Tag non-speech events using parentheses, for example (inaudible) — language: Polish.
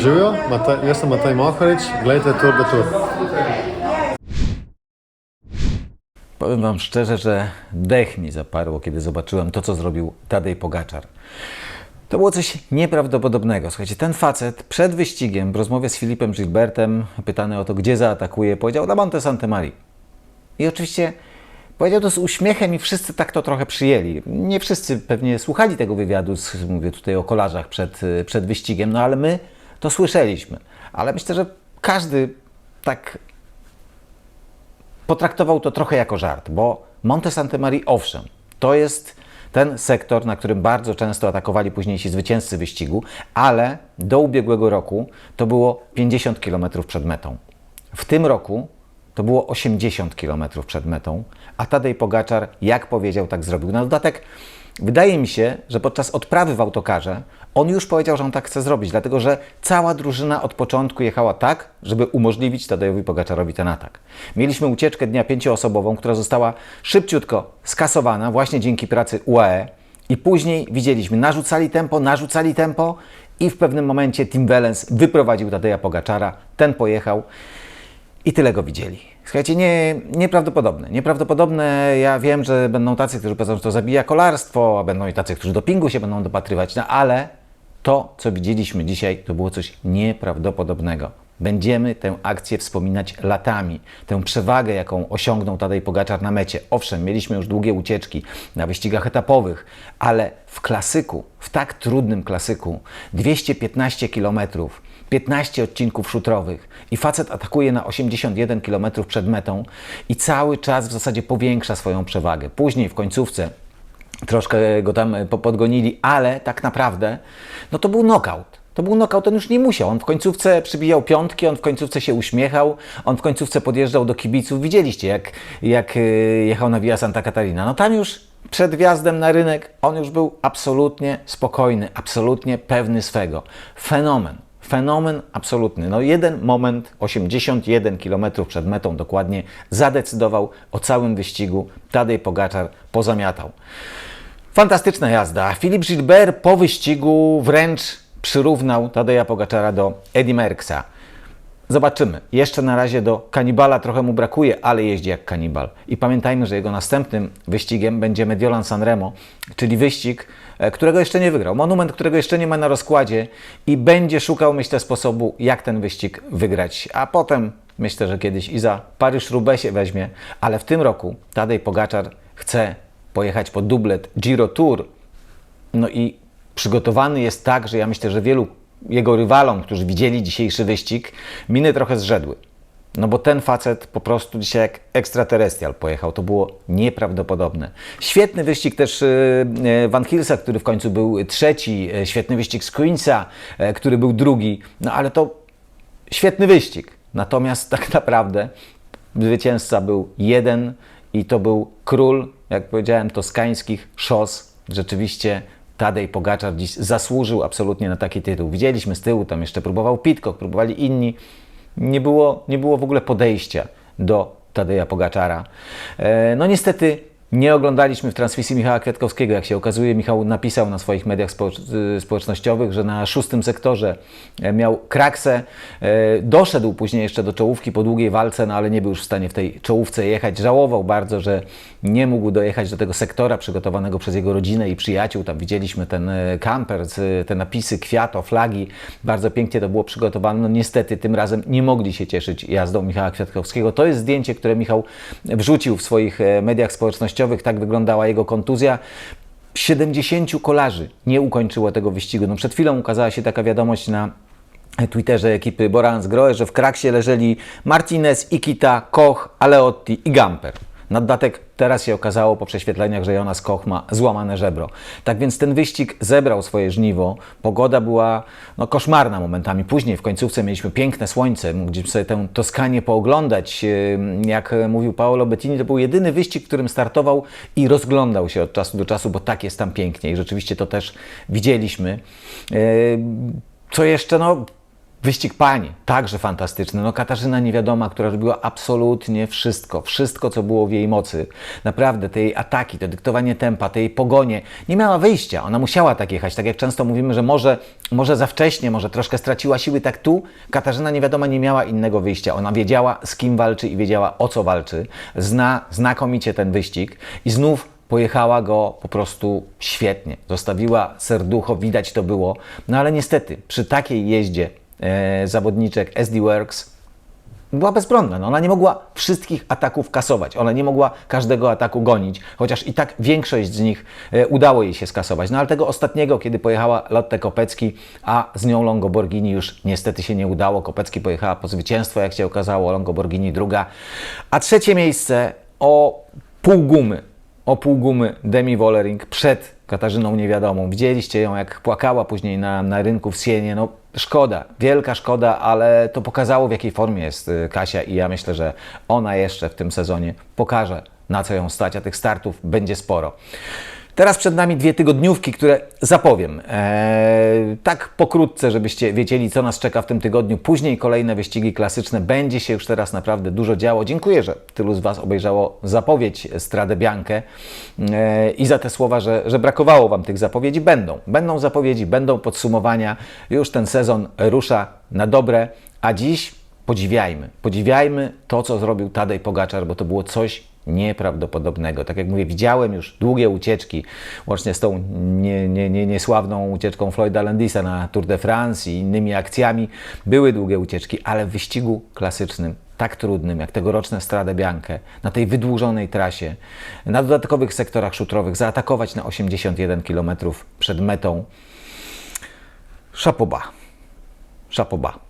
Živijo, Matej, jaz sem Matej Mohorič, gledajte Tour. Powiem Wam szczerze, że dech mi zaparło, kiedy zobaczyłem to, co zrobił Tadej Pogaczar. To było coś nieprawdopodobnego. Słuchajcie, ten facet przed wyścigiem w rozmowie z Filipem Gilbertem, pytany o to, gdzie zaatakuje, powiedział na Monte Santemari. I oczywiście powiedział to z uśmiechem i wszyscy tak to trochę przyjęli. Nie wszyscy pewnie słuchali tego wywiadu, mówię tutaj o kolarzach przed, przed wyścigiem, no ale my to słyszeliśmy. Ale myślę, że każdy tak potraktował to trochę jako żart, bo Monte Santemari, owszem, to jest ten sektor, na którym bardzo często atakowali późniejsi zwycięzcy wyścigu, ale do ubiegłego roku to było 50 km przed metą. W tym roku to było 80 km przed metą, a Tadej Pogaczar, jak powiedział, tak zrobił. Na dodatek, wydaje mi się, że podczas odprawy w autokarze on już powiedział, że on tak chce zrobić, dlatego że cała drużyna od początku jechała tak, żeby umożliwić Tadejowi Pogaczarowi ten atak. Mieliśmy ucieczkę dnia pięcioosobową, która została szybciutko skasowana właśnie dzięki pracy UAE i później widzieliśmy, narzucali tempo, narzucali tempo i w pewnym momencie Tim Wellens wyprowadził Tadeja Pogaczara, ten pojechał i tyle go widzieli. Słuchajcie, nie, nieprawdopodobne. Nieprawdopodobne. Ja wiem, że będą tacy, którzy powiedzą, że to zabija kolarstwo, a będą i tacy, którzy dopingu się będą dopatrywać, no ale to, co widzieliśmy dzisiaj, to było coś nieprawdopodobnego. Będziemy tę akcję wspominać latami. Tę przewagę, jaką osiągnął Tadej Pogaczar na mecie. Owszem, mieliśmy już długie ucieczki na wyścigach etapowych, ale w klasyku, w tak trudnym klasyku, 215 kilometrów, 15 odcinków szutrowych i facet atakuje na 81 km przed metą i cały czas w zasadzie powiększa swoją przewagę. Później w końcówce troszkę go tam po- podgonili, ale tak naprawdę no to był knockout. To był knockout, on już nie musiał. On w końcówce przybijał piątki, on w końcówce się uśmiechał, on w końcówce podjeżdżał do kibiców. Widzieliście, jak, jak y, jechał na Via Santa Catarina. No tam już przed wjazdem na rynek on już był absolutnie spokojny, absolutnie pewny swego. Fenomen. Fenomen absolutny. No jeden moment, 81 km przed metą dokładnie, zadecydował o całym wyścigu. Tadej Pogaczar pozamiatał. Fantastyczna jazda. Filip Gilbert po wyścigu wręcz przyrównał Tadeja Pogaczara do Eddie Merckxa. Zobaczymy. Jeszcze na razie do kanibala trochę mu brakuje, ale jeździ jak kanibal. I pamiętajmy, że jego następnym wyścigiem będzie Mediolan Sanremo, czyli wyścig, e, którego jeszcze nie wygrał. Monument, którego jeszcze nie ma na rozkładzie i będzie szukał, myślę, sposobu, jak ten wyścig wygrać. A potem myślę, że kiedyś i za Paryż-Roubaix się weźmie, ale w tym roku Tadej Pogaczar chce pojechać po dublet Giro Tour. No i przygotowany jest tak, że ja myślę, że wielu jego rywalom, którzy widzieli dzisiejszy wyścig, miny trochę zrzedły. No bo ten facet po prostu dzisiaj jak ekstraterrestrial pojechał. To było nieprawdopodobne. Świetny wyścig też e, e, Van Hilsa, który w końcu był trzeci. e, Świetny wyścig e, który był drugi. No ale to świetny wyścig. Natomiast tak (laughs) naprawdę zwycięzca był jeden i to był król, jak powiedziałem, toskańskich szos. Rzeczywiście Tadej Pogaczar dziś zasłużył absolutnie na taki tytuł. Widzieliśmy z tyłu, tam jeszcze próbował Pitcock, próbowali inni. Nie było, nie było w ogóle podejścia do Tadeja Pogaczara. E, No niestety nie oglądaliśmy w transmisji Michała Kwiatkowskiego. Jak się okazuje, Michał napisał na swoich mediach y, społecznościowych, że na szóstym sektorze e, miał kraksę. E, Doszedł później jeszcze do czołówki po długiej walce, no ale nie był już w stanie w tej czołówce jechać. Żałował bardzo, że nie mógł dojechać do tego sektora przygotowanego przez jego rodzinę i przyjaciół. Tam widzieliśmy ten e, kamper, te napisy, kwiato, flagi. Bardzo pięknie to było przygotowane. No niestety tym razem nie mogli się cieszyć jazdą Michała Kwiatkowskiego. To jest zdjęcie, które Michał wrzucił w swoich mediach społecznościowych. Tak wyglądała jego kontuzja. 70 kolarzy nie ukończyło tego wyścigu. No przed chwilą ukazała się taka wiadomość na Twitterze ekipy Borans Grohe, że w kraksie leżeli Martinez, Ikita, Koch, Aleotti i Gamper. Na dodatek teraz się okazało po prześwietleniach, że Jonas Koch ma złamane żebro. Tak więc ten wyścig zebrał swoje żniwo. Pogoda była no, koszmarna momentami. Później w końcówce mieliśmy piękne słońce, mogliśmy sobie tę Toskanię pooglądać. Jak mówił Paolo Bettini, to był jedyny wyścig, w którym startował i rozglądał się od czasu do czasu, bo tak jest tam pięknie i rzeczywiście to też widzieliśmy. Co jeszcze? No, Wyścig pań, także fantastyczny. No Katarzyna Niewiadoma, która robiła absolutnie wszystko, wszystko co było w jej mocy. Naprawdę te jej ataki, to dyktowanie tempa, te pogonie, nie miała wyjścia. Ona musiała tak jechać, tak jak często mówimy, że może, może za wcześnie, może troszkę straciła siły, tak tu Katarzyna Niewiadoma nie miała innego wyjścia. Ona wiedziała z kim walczy i wiedziała o co walczy. Zna znakomicie ten wyścig i znów pojechała go po prostu świetnie. Zostawiła serducho, widać to było. No ale niestety przy takiej jeździe zawodniczek SD Works była bezbronna. No, ona nie mogła wszystkich ataków kasować. Ona nie mogła każdego ataku gonić, chociaż i tak większość z nich e, udało jej się skasować. No ale tego ostatniego, kiedy pojechała Lotte Kopecki, a z nią Longoborghini już niestety się nie udało. Kopecki pojechała po zwycięstwo, jak się okazało, Longoborghini druga. A trzecie miejsce o pół gumy o pół gumy Demi Wollering przed Katarzyną Niewiadomą. Widzieliście ją, jak płakała później na, na rynku w Sienie. No szkoda, wielka szkoda, ale to pokazało, w jakiej formie jest y, Kasia i ja myślę, że ona jeszcze w tym sezonie pokaże, na co ją stać, a tych startów będzie sporo. Teraz przed nami dwie tygodniówki, które zapowiem. Eee, tak pokrótce, żebyście wiedzieli, co nas czeka w tym tygodniu. Później kolejne wyścigi klasyczne. Będzie się już teraz naprawdę dużo działo. Dziękuję, że tylu z Was obejrzało zapowiedź Stradę Biankę eee, i za te słowa, że, że brakowało Wam tych zapowiedzi. Będą. Będą zapowiedzi, będą podsumowania. Już ten sezon rusza na dobre, a dziś podziwiajmy. Podziwiajmy to, co zrobił Tadej Pogaczar, bo to było coś nieprawdopodobnego. Tak jak mówię, widziałem już długie ucieczki, łącznie z tą nie, nie, nie, niesławną ucieczką Floyda Landisa na Tour de France i innymi akcjami. Były długie ucieczki, ale w wyścigu klasycznym tak trudnym jak tegoroczne Strade Bianche, na tej wydłużonej trasie, na dodatkowych sektorach szutrowych, zaatakować na 81 km przed metą. Szapoba. Szapoba.